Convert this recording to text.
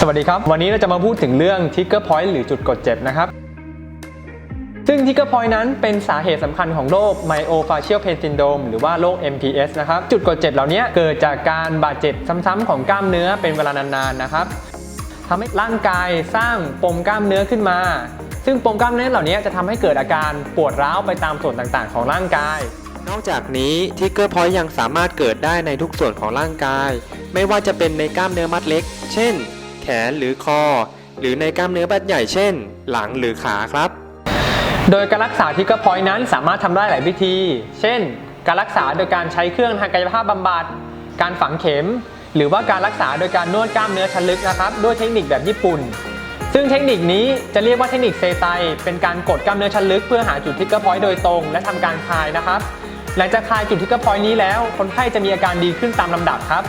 สวัสดีครับ วันนี้เราจะมาพูดถึงเรื่อง trigger point หรือจุดกดเจ็บนะครับ ซึ่ง trigger point นั้นเป็นสาเหตุสำคัญของโรค myofascial pain syndrome หรือว่าโรค MPS นะครับ จุดกดเจ็บเหล่านี้เกิดจากการบาดเจ็บซ้ำๆของกล้ามเนื้อเป็นเวลานานๆนะครับทำให้ร่างกายสร้างปมกล้ามเนื้อขึ้นมา ซึ่งปมกล้ามเนื้อเหล่านี้จะทำให้เกิดอาการปวดร้าวไปตามส่วนต่างๆ ของร่างกายนอกจากนี้ทิกเกอร์พอยต์ยังสามารถเกิดได้ในทุกส่วนของร่างกาย ไม่ว่าจะเป็นในกล้ามเนื้อมัดเล็ก เช่น แขนหรือคอ หรือในกล้ามเนื้อมัดใหญ่เช่น หลังหรือขาครับ โดยการรักษาทิกเกอร์พอยต์นั้นสามารถทำได้หลายวิธี เช่น การรักษาโดยการใช้เครื่องทางกายภาพบำบัด การฝังเข็ม หรือว่าการรักษาโดยการนวดกล้ามเนื้อชั้นลึกนะครับ ด้วยเทคนิคแบบญี่ปุ่น ซึ่งเทคนิคนี้จะเรียกว่าเทคนิคเซไต เป็นการกดกล้ามเนื้อชั้นลึกเพื่อหาจุดทิกเกอร์พอยต์โดยตรง และทำการคลายนะครับ หลังจากคลายจุดทิกเกอร์พอยต์นี้แล้ว คนไข้จะมีอาการดีขึ้นตามลำดับครับ